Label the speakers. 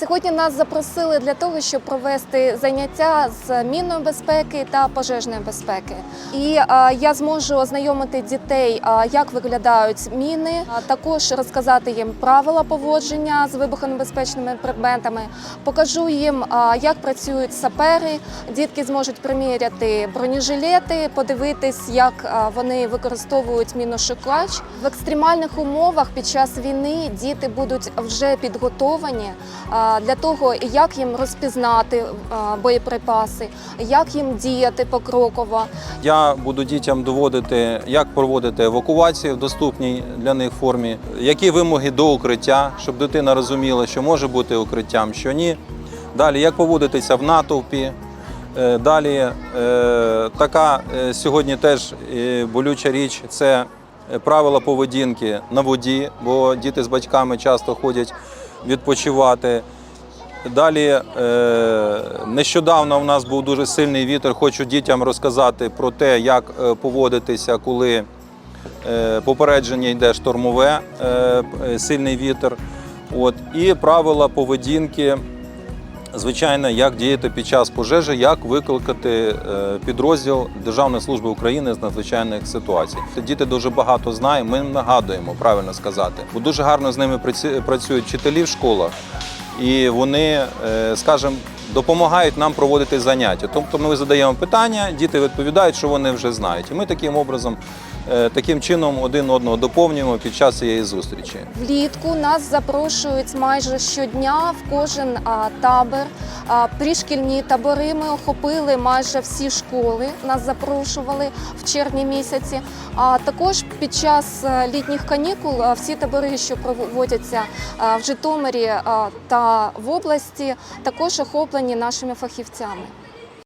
Speaker 1: Сьогодні нас запросили для того, щоб провести заняття з мінної безпеки та пожежної безпеки. І е, я зможу ознайомити дітей, е, як виглядають міни, а також розказати їм правила поводження з вибухонебезпечними предметами. Покажу їм, е, як працюють сапери. Дітки зможуть приміряти бронежилети, подивитись, як е, вони використовують міношукач. В екстремальних умовах під час війни діти будуть вже підготовані а, для того, як їм розпізнати боєприпаси, як їм діяти покроково.
Speaker 2: Я буду дітям доводити, як проводити евакуацію в доступній для них формі, які вимоги до укриття, щоб дитина розуміла, що може бути укриттям, що ні. Далі, як поводитися в натовпі. Е, Далі е, така е, сьогодні теж е, болюча річ це е, правила поведінки на воді, бо діти з батьками часто ходять відпочивати. Далі е, нещодавно у нас був дуже сильний вітер. Хочу дітям розказати про те, як е, поводитися, коли е, попередження йде штормове, сильний вітер. От, і правила поведінки, звичайно, як діяти під час пожежі, як викликати е, підрозділ Державної служби України з надзвичайних ситуацій. Діти дуже багато знають, ми нагадуємо, правильно сказати, бо дуже гарно з ними працюють вчителі в школах і вони, е, скажімо, допомагають нам проводити заняття. Тобто ми задаємо питання, діти відповідають, що вони вже знають. І ми таким образом, е, таким чином один одного доповнюємо під час цієї зустрічі.
Speaker 1: Влітку нас запрошують майже щодня в кожен табір. А, табори ми охопили майже всі школи. Нас запрошували в червні місяці. А також під час е, літніх канікул всі табори, що проводяться в Житомирі та в області, також охоплені нашими фахівцями.